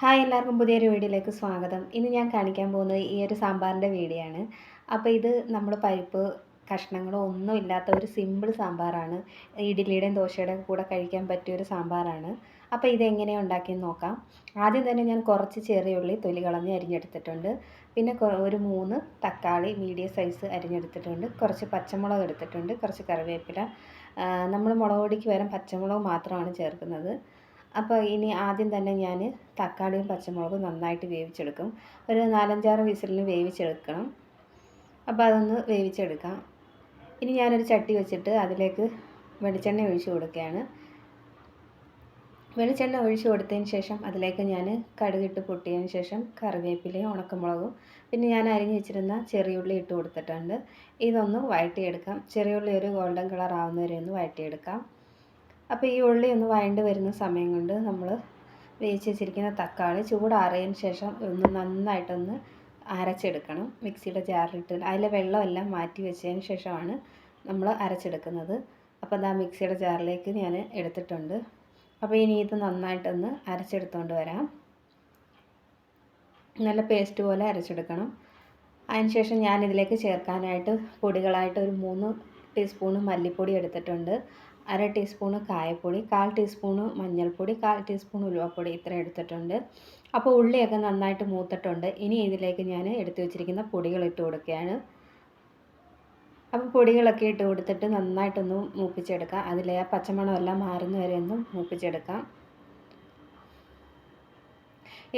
Hi എല്ലാവർക്കും പുതിയൊരു വീഡിയോയിലേക്ക് സ്വാഗതം. ഇന്ന് ഞാൻ കാണിക്കാൻ പോകുന്നത് ഈ ഒരു സാമ്പാറിന്റെ വീഡിയോ ആണ്. അപ്പോൾ ഇത് നമ്മൾ പരിപ്പ് കഷ്ണങ്ങളോ ഒന്നും ഇല്ലാത്ത ഒരു സിമ്പിൾ സാമ്പാറാണ്. ഇഡ്ഡലിയുടെയും ദോശയുടെയും കൂടെ കഴിക്കാൻ പറ്റിയൊരു സാമ്പാറാണ്. അപ്പോൾ ഇതെങ്ങനെയാണ് ഉണ്ടാക്കിയെന്ന് നോക്കാം. ആദ്യം തന്നെ ഞാൻ കുറച്ച് ചെറിയ ഉള്ളി തൊലി കളഞ്ഞ് അരിഞ്ഞെടുത്തിട്ടുണ്ട്. പിന്നെ ഒരു മൂന്ന് തക്കാളി മീഡിയം സൈസ് അരിഞ്ഞെടുത്തിട്ടുണ്ട്. കുറച്ച് പച്ചമുളക് എടുത്തിട്ടുണ്ട്. കുറച്ച് കറിവേപ്പില. നമ്മൾ മുളക് പൊടിക്ക് പകരം പച്ചമുളക് മാത്രമാണ് ചേർക്കുന്നത്. അപ്പോൾ ഇനി ആദ്യം തന്നെ ഞാൻ തക്കാളിയും പച്ചമുളകും നന്നായിട്ട് വേവിച്ചെടുക്കും. ഒരു നാലഞ്ചാറ് വിസിലിന് വേവിച്ചെടുക്കണം. അപ്പോൾ അതൊന്ന് വേവിച്ചെടുക്കാം. ഇനി ഞാനൊരു ചട്ടി വെച്ചിട്ട് അതിലേക്ക് വെളിച്ചെണ്ണ ഒഴിച്ചു കൊടുക്കുകയാണ്. വെളിച്ചെണ്ണ ഒഴിച്ചു കൊടുത്തതിന് ശേഷം അതിലേക്ക് ഞാൻ കടുകിട്ട് പൊട്ടിയതിന് ശേഷം കറിവേപ്പിലയും ഉണക്കമുളകും പിന്നെ ഞാൻ അരിഞ്ഞ് വെച്ചിരുന്ന ചെറിയുള്ളി ഇട്ട് കൊടുത്തിട്ടുണ്ട്. ഇതൊന്ന് വഴറ്റിയെടുക്കാം. ചെറിയുള്ളി ഒരു ഗോൾഡൻ കളർ ആവുന്നവരെ ഒന്ന് വഴറ്റിയെടുക്കാം. അപ്പോൾ ഈ ഉള്ളി ഒന്ന് വഴണ്ട് വരുന്ന സമയം കൊണ്ട് നമ്മൾ വേവിച്ച് വെച്ചിരിക്കുന്ന തക്കാളി ചൂടാറിയതിന് ശേഷം ഒന്ന് നന്നായിട്ടൊന്ന് അരച്ചെടുക്കണം. മിക്സിയുടെ ജാറിലിട്ട് അതിലെ വെള്ളമെല്ലാം മാറ്റി വെച്ചതിന് ശേഷമാണ് നമ്മൾ അരച്ചെടുക്കുന്നത്. അപ്പോൾ അതാ മിക്സിയുടെ ജാറിലേക്ക് ഞാൻ എടുത്തിട്ടുണ്ട്. അപ്പോൾ ഇനി ഇത് നന്നായിട്ടൊന്ന് അരച്ചെടുത്തുകൊണ്ട് വരാം. നല്ല പേസ്റ്റ് പോലെ അരച്ചെടുക്കണം. അതിനുശേഷം ഞാൻ ഇതിലേക്ക് ചേർക്കാനായിട്ട് പൊടികളായിട്ട് ഒരു മൂന്ന് ടീസ്പൂണ് മല്ലിപ്പൊടി എടുത്തിട്ടുണ്ട്. അര ടീസ്പൂണ് കായപ്പൊടി കാൽ ടീസ്പൂണ് മഞ്ഞൾപ്പൊടി കാൽ ടീസ്പൂൺ ഉലുവപ്പൊടി ഇത്ര എടുത്തിട്ടുണ്ട്. അപ്പോൾ ഉള്ളിയൊക്കെ നന്നായിട്ട് മൂത്തിട്ടുണ്ട്. ഇനി ഇതിലേക്ക് ഞാൻ എടുത്തു വെച്ചിരിക്കുന്ന പൊടികൾ ഇട്ട് കൊടുക്കുകയാണ്. അപ്പോൾ പൊടികളൊക്കെ ഇട്ട് കൊടുത്തിട്ട് നന്നായിട്ടൊന്ന് മൂപ്പിച്ചെടുക്കാം. അതിലെ ആ പച്ചമണമെല്ലാം മാറുന്ന വരെ ഒന്ന് മൂപ്പിച്ചെടുക്കാം.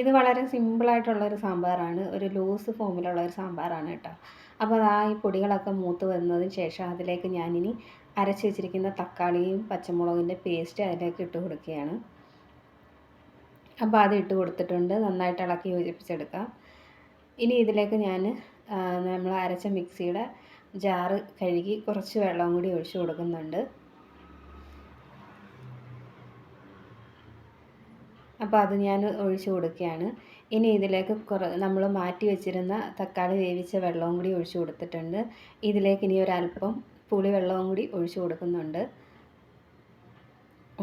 ഇത് വളരെ സിമ്പിളായിട്ടുള്ളൊരു സാമ്പാറാണ്. ഒരു ലൂസ് ഫോമിലുള്ള ഒരു സാമ്പാറാണ് കേട്ടോ. അപ്പോൾ ആ ഈ പൊടികളൊക്കെ മൂത്ത് വന്നതിന് ശേഷം അതിലേക്ക് ഞാനിനി അരച്ച് വെച്ചിരിക്കുന്ന തക്കാളിയും പച്ചമുളകിന്റെ പേസ്റ്റ് അതിലേക്ക് ഇട്ട് കൊടുക്കുകയാണ്. അപ്പോൾ അത് ഇട്ട് കൊടുത്തിട്ടുണ്ട്. നന്നായിട്ട് ഇളക്കി യോജിപ്പിച്ചെടുക്കാം. ഇനി ഇതിലേക്ക് ഞാൻ നമ്മൾ അരച്ച മിക്സിയുടെ ജാറ് കഴുകി കുറച്ച് വെള്ളം കൂടി ഒഴിച്ചു കൊടുക്കുന്നുണ്ട്. അപ്പോൾ അത് ഞാൻ ഒഴിച്ച് കൊടുക്കുകയാണ്. ഇനി ഇതിലേക്ക് കുറ നമ്മൾ മാറ്റി വെച്ചിരുന്ന തക്കാളി വേവിച്ച വെള്ളവും കൂടി ഒഴിച്ച് കൊടുത്തിട്ടുണ്ട്. ഇതിലേക്ക് ഇനി ഒരല്പം പുളി വെള്ളവും കൂടി ഒഴിച്ച് കൊടുക്കുന്നുണ്ട്.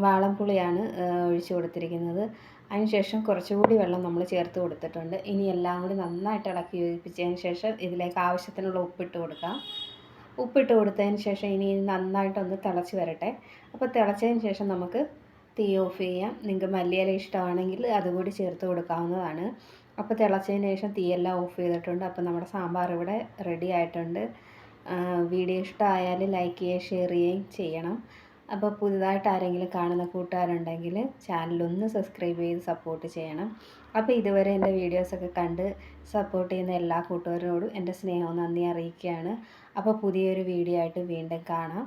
വാളംപുളിയാണ് ഒഴിച്ച് കൊടുത്തിരിക്കുന്നത്. അതിനുശേഷം കുറച്ചുകൂടി വെള്ളം നമ്മൾ ചേർത്ത് കൊടുത്തിട്ടുണ്ട്. ഇനി എല്ലാം കൂടി നന്നായിട്ട് ഇളക്കി യോജിപ്പിച്ചതിന് ശേഷം ഇതിലേക്ക് ആവശ്യത്തിനുള്ള ഉപ്പിട്ട് കൊടുക്കാം. ഉപ്പിട്ട് കൊടുത്തതിന് ശേഷം ഇനി നന്നായിട്ടൊന്ന് തിളച്ച് വരട്ടെ. അപ്പോൾ തിളച്ചതിന് ശേഷം നമുക്ക് തീ ഓഫ് നിങ്ങൾക്ക് മല്ലിയില ഇഷ്ടമാണെങ്കിൽ അതുകൂടി ചേർത്ത് കൊടുക്കാവുന്നതാണ്. അപ്പോൾ തിളച്ചതിന് ശേഷം തീയെല്ലാം ഓഫ് ചെയ്തിട്ടുണ്ട്. അപ്പോൾ നമ്മുടെ സാമ്പാർ ഇവിടെ റെഡി ആയിട്ടുണ്ട്. വീഡിയോ ഇഷ്ടമായാൽ ലൈക്ക് ചെയ്യുകയും ഷെയർ ചെയ്യുകയും ചെയ്യണം. അപ്പോൾ പുതുതായിട്ട് ആരെങ്കിലും കാണുന്ന കൂട്ടുകാരുണ്ടെങ്കിൽ ചാനലൊന്ന് സബ്സ്ക്രൈബ് ചെയ്ത് സപ്പോർട്ട് ചെയ്യണം. അപ്പോൾ ഇതുവരെ എന്റെ വീഡിയോസൊക്കെ കണ്ട് സപ്പോർട്ട് ചെയ്യുന്ന എല്ലാ കൂട്ടുകാരോടും എന്റെ സ്നേഹവും നന്ദി അറിയിക്കുകയാണ്. അപ്പോൾ പുതിയൊരു വീഡിയോ ആയിട്ട് വീണ്ടും കാണാം.